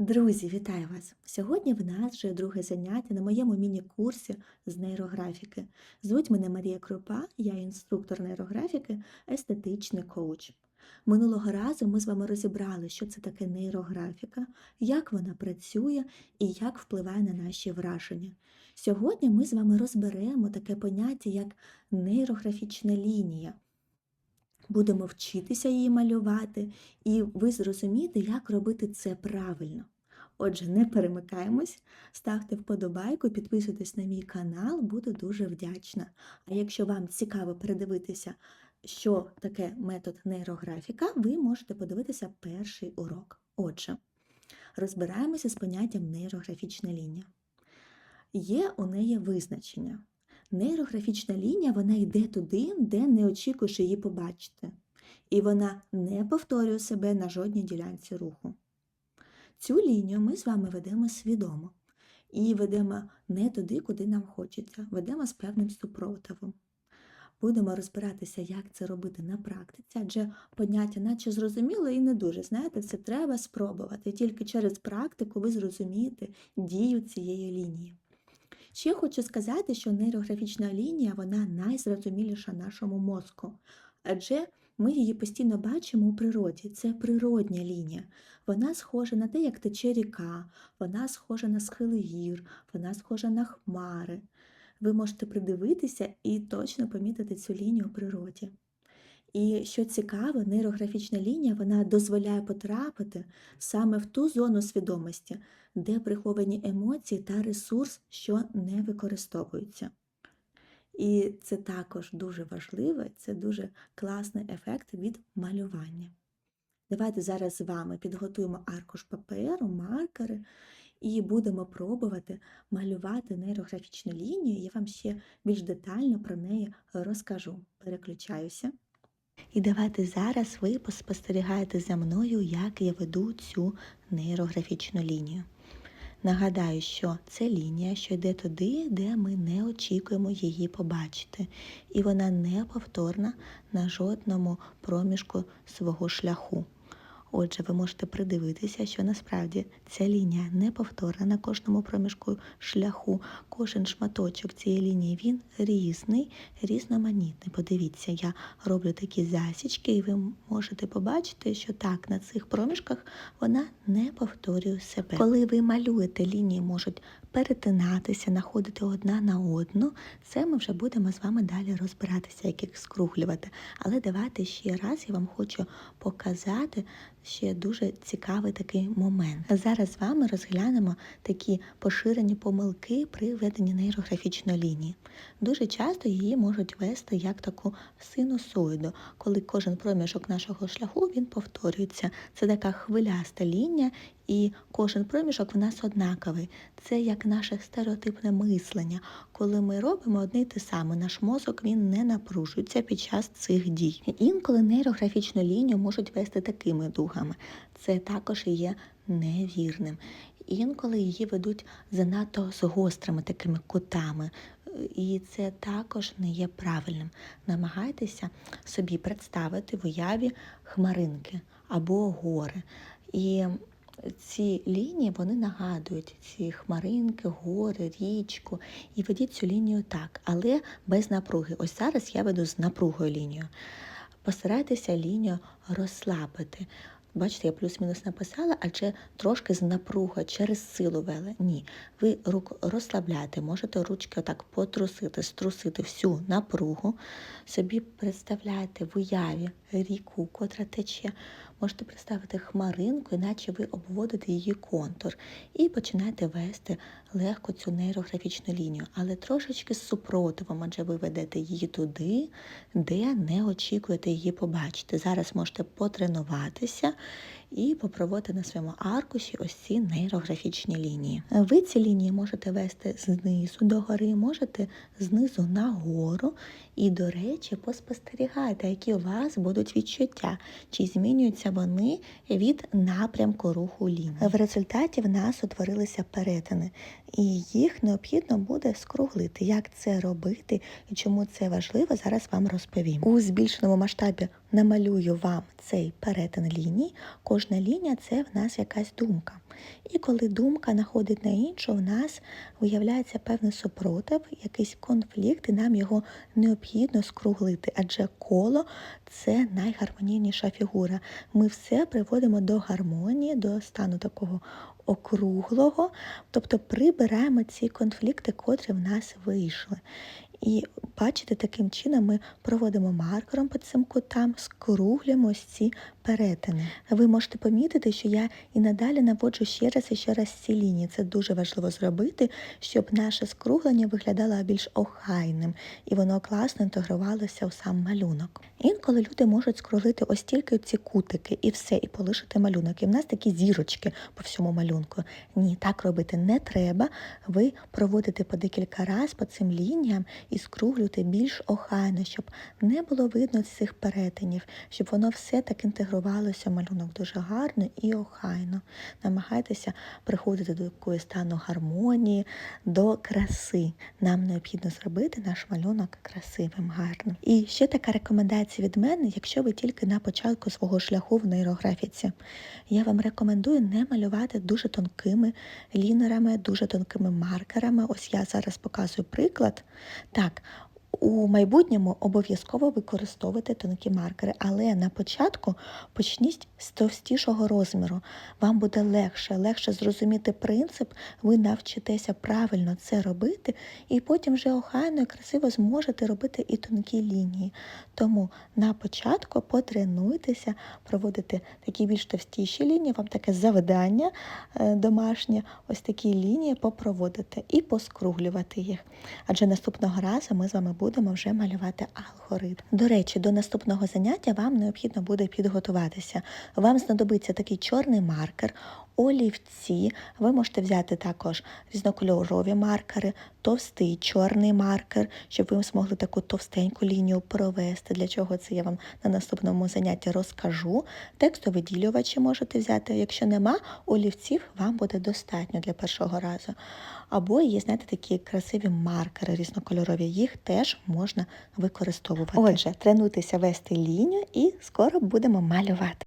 Друзі, вітаю вас! Сьогодні в нас вже друге заняття на моєму міні-курсі з нейрографіки. Звуть мене Марія Крупа, я інструктор нейрографіки, естетичний коуч. Минулого разу ми з вами розібрали, що це таке нейрографіка, як вона працює і як впливає на наші враження. Сьогодні ми з вами розберемо таке поняття, як нейрографічна лінія. Будемо вчитися її малювати, і ви зрозумієте, як робити це правильно. Отже, не перемикаємось, ставте вподобайку, підписуйтесь на мій канал, буду дуже вдячна. А якщо вам цікаво передивитися, що таке метод нейрографіка, ви можете подивитися перший урок. Отже, розбираємося з поняттям нейрографічна лінія. Є у неї визначення. Нейрографічна лінія вона йде туди, де не очікуєш її побачити. І вона не повторює себе на жодній ділянці руху. Цю лінію ми з вами ведемо свідомо. І ведемо не туди, куди нам хочеться, ведемо з певним супротивом. Будемо розбиратися, як це робити на практиці, адже поняття, наче зрозуміло і не дуже. Знаєте, це треба спробувати. Тільки через практику ви зрозумієте дію цієї лінії. Ще хочу сказати, що нейрографічна лінія вона найзрозуміліша нашому мозку, адже ми її постійно бачимо у природі. Це природня лінія. Вона схожа на те, як тече ріка, вона схожа на схили гір, вона схожа на хмари. Ви можете придивитися і точно помітити цю лінію у природі. І що цікаво, нейрографічна лінія вона дозволяє потрапити саме в ту зону свідомості, де приховані емоції та ресурс, що не використовуються. І це також дуже важливо, це дуже класний ефект від малювання. Давайте зараз з вами підготуємо аркуш паперу, маркери і будемо пробувати малювати нейрографічну лінію. Я вам ще більш детально про неї розкажу. Переключаюся. І давайте зараз ви поспостерігаєте за мною, як я веду цю нейрографічну лінію. Нагадаю, що це лінія, що йде туди, де ми не очікуємо її побачити, і вона не повторна на жодному проміжку свого шляху. Отже, ви можете придивитися, що насправді ця лінія не повторна на кожному проміжку шляху. Кожен шматочок цієї лінії він різний, різноманітний. Подивіться, я роблю такі засічки, і ви можете побачити, що так, на цих проміжках вона не повторює себе. Коли ви малюєте, лінії можуть перетинатися, находити одна на одну, це ми вже будемо з вами далі розбиратися, як їх скруглювати. Але давайте ще раз я вам хочу показати ще дуже цікавий такий момент. Зараз з вами розглянемо такі поширені помилки при веденні нейрографічної лінії. Дуже часто її можуть вести як таку синусоїду, коли кожен проміжок нашого шляху він повторюється. Це така хвиляста лінія, і кожен проміжок в нас однаковий. Це як наше стереотипне мислення. Коли ми робимо одне й те саме, наш мозок він не напружується під час цих дій. Інколи нейрографічну лінію можуть вести такими дугами. Це також є невірним. Інколи її ведуть занадто з гострими такими кутами. І це також не є правильним. Намагайтеся собі представити в уяві хмаринки або гори. І ці лінії вони нагадують ці хмаринки, гори, річку. І ведіть цю лінію так, але без напруги. Ось зараз я веду з напругою лінію. Постарайтеся лінію розслабити. Бачите, я плюс-мінус написала, адже трошки з напруги через силу вели. Ні. Ви руку розслабляєте, можете ручки отак потрусити, струсити всю напругу. Собі представляєте в уяві ріку, котра тече. Можете представити хмаринку, іначе ви обводите її контур. І починаєте вести легко цю нейрографічну лінію, але трошечки з супротивом, адже ви ведете її туди, де не очікуєте її побачити. Зараз можете потренуватися і попроводити на своєму аркуші ось ці нейрографічні лінії. Ви ці лінії можете вести знизу до гори, можете знизу нагору. І, до речі, поспостерігайте, які у вас будуть відчуття, чи змінюються вони від напрямку руху лінії. В результаті в нас утворилися перетини, і їх необхідно буде скруглити. Як це робити і чому це важливо, зараз вам розповім. У збільшеному масштабі намалюю вам цей перетин ліній. Кожна лінія це в нас якась думка. І коли думка находить на іншу, в нас виявляється певний супротив, якийсь конфлікт, і нам його необхідно скруглити, адже коло це найгармонійніша фігура. Ми все приводимо до гармонії, до стану такого округлого, тобто прибираємо ці конфлікти, котрі в нас вийшли. І бачите, таким чином ми проводимо маркером по цим кутам, скруглюємо ці перетини. Ви можете помітити, що я і надалі наводжу ще раз і ще раз ці лінії. Це дуже важливо зробити, щоб наше скруглення виглядало більш охайним і воно класно інтегрувалося у сам малюнок. Інколи люди можуть скруглити ось тільки ці кутики і все, і полишити малюнок. І в нас такі зірочки по всьому малюнку. Ні, так робити не треба. Ви проводите по декілька разів по цим лініям і скруглюєте більш охайно, щоб не було видно цих перетинів, щоб воно все так інтегрувалося в малюнок дуже гарно і охайно. Намагайтеся приходити до якоїсь стану гармонії, до краси. Нам необхідно зробити наш малюнок красивим, гарним. І ще така рекомендація від мене, якщо ви тільки на початку свого шляху в нейрографіці. Я вам рекомендую не малювати дуже тонкими лінерами, дуже тонкими маркерами. Ось я зараз показую приклад. Так, у майбутньому обов'язково використовуйте тонкі маркери, але на початку почніть з товстішого розміру. Вам буде легше, легше зрозуміти принцип, ви навчитеся правильно це робити, і потім вже охайно і красиво зможете робити і тонкі лінії. Тому на початку потренуйтеся проводити такі більш товстіші лінії, вам таке завдання е, домашнє, ось такі лінії попроводити і поскруглювати їх. Адже наступного разу ми з вами будемо вже малювати алгоритм. До речі, до наступного заняття вам необхідно буде підготуватися. Вам знадобиться такий чорний маркер, олівці. Ви можете взяти також різнокольорові маркери, товстий чорний маркер, щоб ви змогли таку товстеньку лінію провести. Для чого це я вам на наступному занятті розкажу. Текстовиділювачі можете взяти. Якщо нема олівців, вам буде достатньо для першого разу. Або є, знаєте, такі красиві маркери різнокольорові, їх теж можна використовувати. Отже, тренуйтеся вести лінію і скоро будемо малювати.